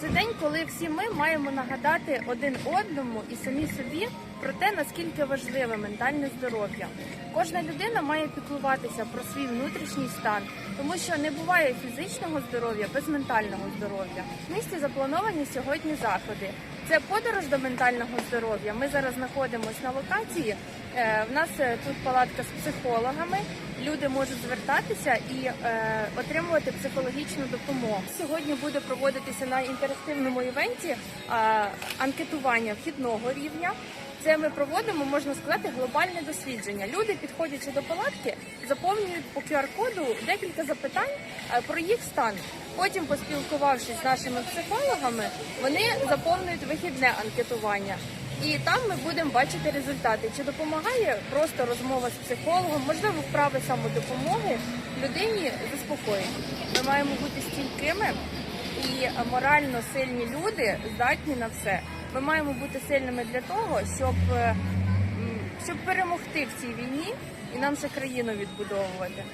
Це день, коли всі ми маємо нагадати один одному і самі собі про те, наскільки важливе ментальне здоров'я. Кожна людина має піклуватися про свій внутрішній стан, тому що не буває фізичного здоров'я без ментального здоров'я. В місті заплановані сьогодні заходи. Це подорож до ментального здоров'я. Ми зараз знаходимося на локації. Е, В нас е, тут палатка з психологами. Люди можуть звертатися і е, отримувати психологічну допомогу. Сьогодні буде проводитися на інтерактивному івенті е, анкетування вхідного рівня. Це ми проводимо, можна сказати, глобальне дослідження. Люди, підходячи до палатки, заповнюють по QR-коду декілька запитань е, про їх стан. Потім, поспілкувавшись з нашими психологами, вони заповнюють вихідне анкетування. І там ми будемо бачити результати, чи допомагає просто розмова з психологом, можливо, вправи самодопомоги людині заспокоїти. Ми маємо бути стійкими і морально сильні люди здатні на все. Ми маємо бути сильними для того, щоб, е, щоб перемогти в цій війні і нам ще країну відбудовувати.